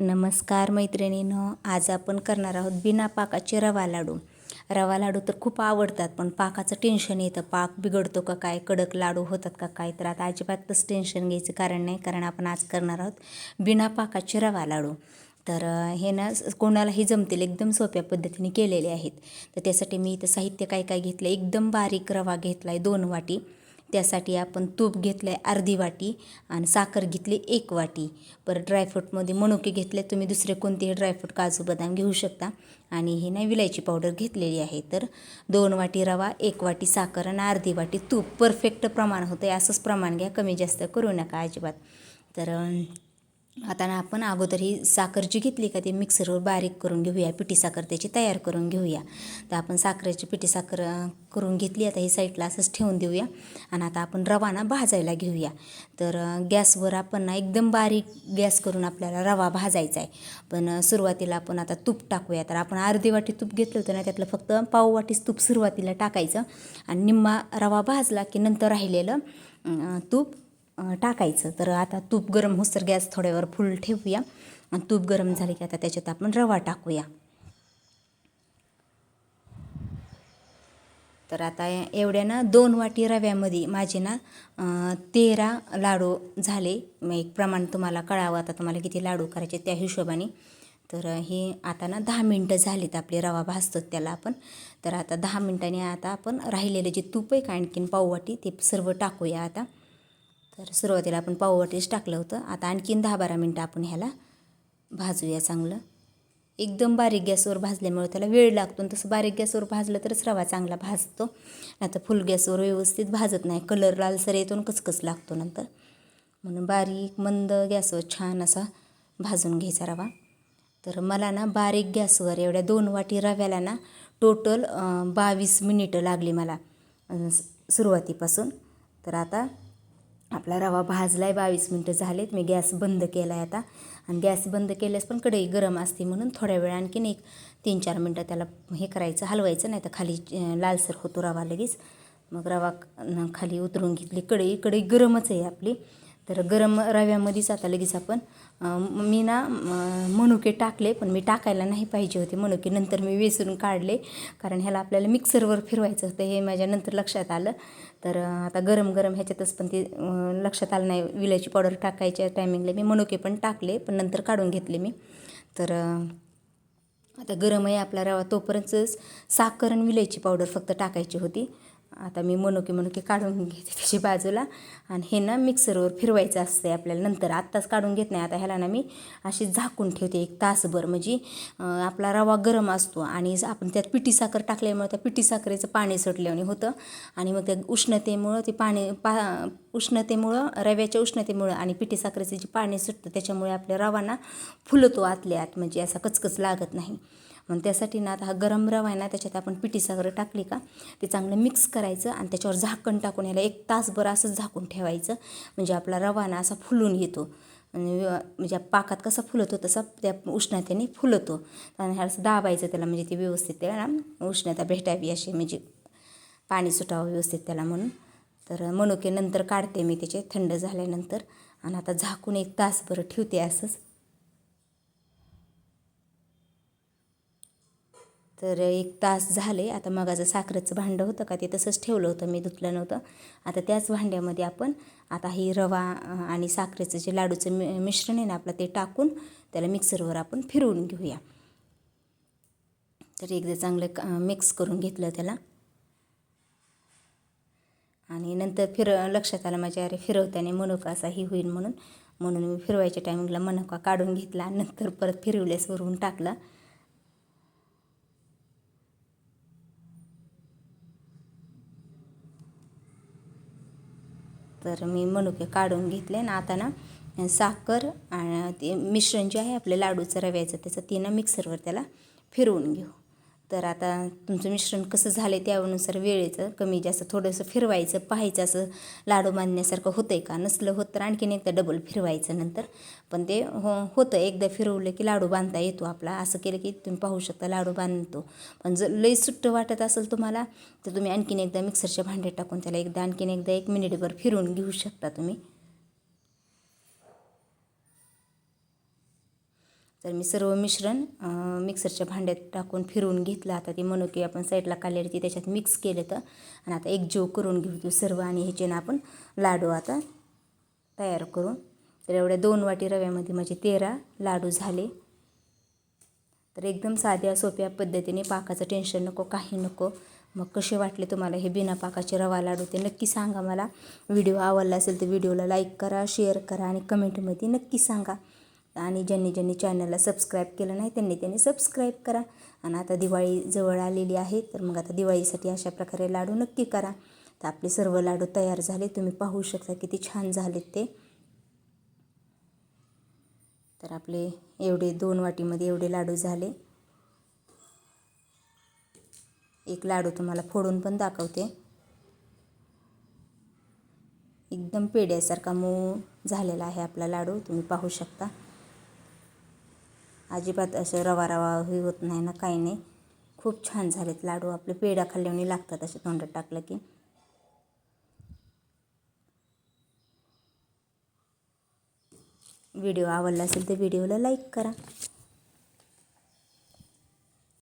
नमस्कार मैत्रिणीनं आज आपण करणार आहोत बिना पाकाचे रवा लाडू. रवा लाडू तर खूप आवडतात पण पाकाचं टेन्शन येतं. पाक बिघडतो का काय? कडक लाडू होतात का काय? तर आता अजिबातच टेन्शन घ्यायचं कारण नाही कारण आपण आज करणार आहोत बिना पाकाचे रवा लाडू. तर हे ना स- कोणालाही जमतील एकदम सोप्या पद्धतीने केलेले आहेत. तर त्यासाठी मी इथं साहित्य काय काय घेतलं एकदम बारीक रवा घेतला आहे दोन वाटी. त्यासाठी आपण तूप घेतलं आहे अर्धी वाटी आणि साखर घेतली एक वाटी. परत ड्रायफ्रूटमध्ये मनुके घेतले तुम्ही दुसरे कोणतेही ड्रायफ्रूट काजू बदाम घेऊ शकता. आणि हे नाही विलायची पावडर घेतलेली आहे. तर दोन वाटी रवा एक वाटी साखर आणि अर्धी वाटी तूप. परफेक्ट प्रमाण होतं आहे असंच प्रमाण घ्या. कमी जास्त करू नका अजिबात. तर आता ना आपण अगोदर ही साखर जी घेतली का ती मिक्सरवर बारीक करून घेऊया पिठी साखर त्याची तयार करून घेऊया. तर आपण साखरेची पिठी साखर करून घेतली आता ही साईडला असंच ठेवून देऊया. आणि आता आपण रवा ना भाजायला घेऊया. तर गॅसवर आपण ना एकदम बारीक गॅस करून आपल्याला रवा भाजायचा आहे. पण सुरुवातीला आपण आता तूप टाकूया. तर आपण अर्धी वाटी तूप घेतलं होतं ना त्यातलं फक्त पाव वाटीच तूप सुरुवातीला टाकायचं. आणि निम्मा रवा भाजला की नंतर राहिलेलं तूप टाकायचं. तर आता तूप गरम होसर गॅस थोड्यावर फुल ठेवूया. आणि तूप गरम झाले की आता त्याच्यात आपण रवा टाकूया. तर आता एवढ्या ना दोन वाटी रव्यामध्ये माझे ना तेरा लाडू झाले. मग एक प्रमाण तुम्हाला कळावं आता तुम्हाला किती लाडू करायचे त्या हिशोबाने. तर हे आता ना दहा मिनटं झालीत आपले रवा भाजतो त्याला आपण. तर आता दहा मिनटांनी आता आपण राहिलेलं जे तूप आहे का आणखीन पाववाटी ते सर्व टाकूया आता. तर सुरुवातीला आपण पाववाटीच टाकलं होतं. आता आणखीन दहा बारा मिनटं आपण ह्याला भाजूया चांगलं. एकदम बारीक गॅसवर भाजल्यामुळे त्याला वेळ लागतो आणि तसं बारीक गॅसवर भाजलं तरच रवा चांगला भाजतो. आता फुल गॅसवर व्यवस्थित भाजत नाही. कलर लालसर येतो आणि कचकच लागतो नंतर. म्हणून बारीक मंद गॅसवर छान असा भाजून घ्यायचा रवा. तर मला ना बारीक गॅसवर एवढ्या दोन वाटी रव्याला ना टोटल बावीस मिनिटं लागली मला सुरुवातीपासून. तर आता आपला रवा भाजला आहे बावीस मिनटं झालेत मी गॅस बंद केला आहे आता. आणि गॅस बंद केल्यास पण कढई गरम असते म्हणून थोड्या वेळ आणखीन एक तीन चार मिनटं त्याला हे करायचं हलवायचं नाही तर खाली लालसर होतो रवा लगेच. मग रवा खाली उतरून घेतली कढई. कढई गरमच आहे आपली. तर गरम रव्यामध्येच आता लगेच आपण मी ना मनुके टाकले पण मी टाकायला नाही पाहिजे होते मनुके. नंतर मी वेसरून काढले कारण ह्याला आपल्याला मिक्सरवर फिरवायचं होतं हे माझ्या नंतर लक्षात आलं. तर आता गरम गरम ह्याच्यातच पण ते लक्षात आलं नाही. विलायची पावडर टाकायच्या टायमिंगला मी मनुके पण टाकले पण नंतर काढून घेतले मी. तर आता गरम आहे आपला रवा तोपर्यंतच साखर आणि विलायची पावडर फक्त टाकायची होती. आता मी मनुके मनुके काढून घेते त्याची बाजूला. आणि हे ना मिक्सरवर फिरवायचं असतं आपल्याला. नंतर आत्ताच काढून घेत नाही. आता ह्याला ना मी अशी झाकून ठेवते एक तासभर. म्हणजे आपला रवा गरम असतो आणि आपण त्यात पिठी साखर टाकल्यामुळे त्या पिठी साखरेचं पाणी सुटल्याने होतं. आणि मग त्या उष्णतेमुळं ते पाणी पा उष्णतेमुळं रव्याच्या उष्णतेमुळं आणि पिठी साखरेचं जे पाणी सुटतं त्याच्यामुळे आपल्या रवा ना फुलतो आतल्या आत. म्हणजे असा कचकच लागत नाही. मग त्यासाठी ना आता हा गरम रवा आहे ना त्याच्यात आपण पिठी साखर टाकली का ते चांगलं मिक्स करायचं आणि त्याच्यावर झाकण टाकून याला एक तासभर असंच झाकून ठेवायचं. म्हणजे आपला रवा ना असा फुलून येतो. आणि म्हणजे पाकात कसा फुलतो तसा त्या उष्णतेने फुलतो. आणि ह्या असं दाबायचं त्याला म्हणजे ते व्यवस्थित त्याला उष्णता भेटावी अशी म्हणजे पाणी सुटावं व्यवस्थित त्याला म्हणून. तर मनुके नंतर काढते मी त्याचे थंड झाल्यानंतर. आणि आता झाकून एक तासभर ठेवते असंच. तर एक तास झाले. आता मगाचं साखरेचं भांडं होतं का ते तसंच ठेवलं होतं मी धुतलं नव्हतं. आता त्याच भांड्यामध्ये आपण आता ही रवा आणि साखरेचं जे लाडूचं मि मिश्रण आहे ना आपलं ते टाकून त्याला मिक्सरवर आपण फिरवून घेऊया. तर एकदा चांगलं मिक्स करून घेतलं त्याला. आणि नंतर फिर लक्षात आलं माझ्या अरे फिरवताना मनोका असा ही होईल म्हणून. म्हणून मी फिरवायच्या टायमिंगला मनोका काढून घेतला नंतर परत फिरवल्यास वरून टाकला. तर मी मनुके काढून घेतले ना आता ना साखर आणि ते मिश्रण जे आहे आपलं लाडूचं रव्याचं त्याचं ते ना मिक्सरवर त्याला फिरवून घेऊ. तर आता तुमचं मिश्रण कसं झालं आहे त्यानुसार वेळेचं कमी जास्त थोडंसं फिरवायचं पाहायचं असं लाडू बांधण्यासारखं होतं आहे का? नसलं होत तर आणखीन एकदा डबल फिरवायचं नंतर. पण ते हो होतं. एकदा फिरवलं की लाडू बांधता येतो आपला. असं केलं की तुम्ही पाहू शकता लाडू बांधतो. पण जर लई सुट्ट वाटत असेल तुम्हाला तर तुम्ही आणखीन एकदा मिक्सरच्या भांड्यात टाकून त्याला एकदा आणखीन एकदा एक मिनिटभर फिरून घेऊ शकता तुम्ही. तर मी सर्व मिश्रण मिक्सरच्या भांड्यात टाकून फिरवून घेतलं. आता ती मनुके आपण साईडला काढलेली ती त्याच्यात मिक्स केलं तर. आणि आता एक जीव करून घेऊ तो सर्व आणि ह्याचे ना आपण लाडू आता तयार करू. तर एवढ्या दोन वाटी रव्यामध्ये माझे तेरा लाडू झाले. तर एकदम साध्या सोप्या पद्धतीने पाकाचं टेन्शन नको काही नको. मग कसे वाटले तुम्हाला हे बिना पाकाचे रवा लाडू ते नक्की सांगा मला. व्हिडिओ आवडला असेल तर व्हिडिओला लाईक करा शेअर करा आणि कमेंटमध्ये नक्की सांगा. आणि ज्यांनी ज्यांनी चॅनलला सबस्क्राईब केलं नाही त्यांनी त्यांनी सबस्क्राईब करा. आणि आता दिवाळी जवळ आलेली आहे तर मग आता दिवाळीसाठी अशा प्रकारे लाडू नक्की करा. तर आपले सर्व लाडू तयार झाले तुम्ही पाहू शकता किती छान झालेत ते. तर आपले एवढे दोन वाटीमध्ये एवढे लाडू झाले. एक लाडू तुम्हाला फोडून पण दाखवते. एकदम पेड्यासारखा मऊ झालेला आहे आपला लाडू तुम्ही पाहू शकता. अजिबात असं रवा रवाही होत नाही ना काही नाही. खूप छान झालेत लाडू. आपले पेढा खाल्ल्याने लागतात असे तोंडात टाकलं की. व्हिडिओ आवडला असेल तर व्हिडिओला लाईक करा.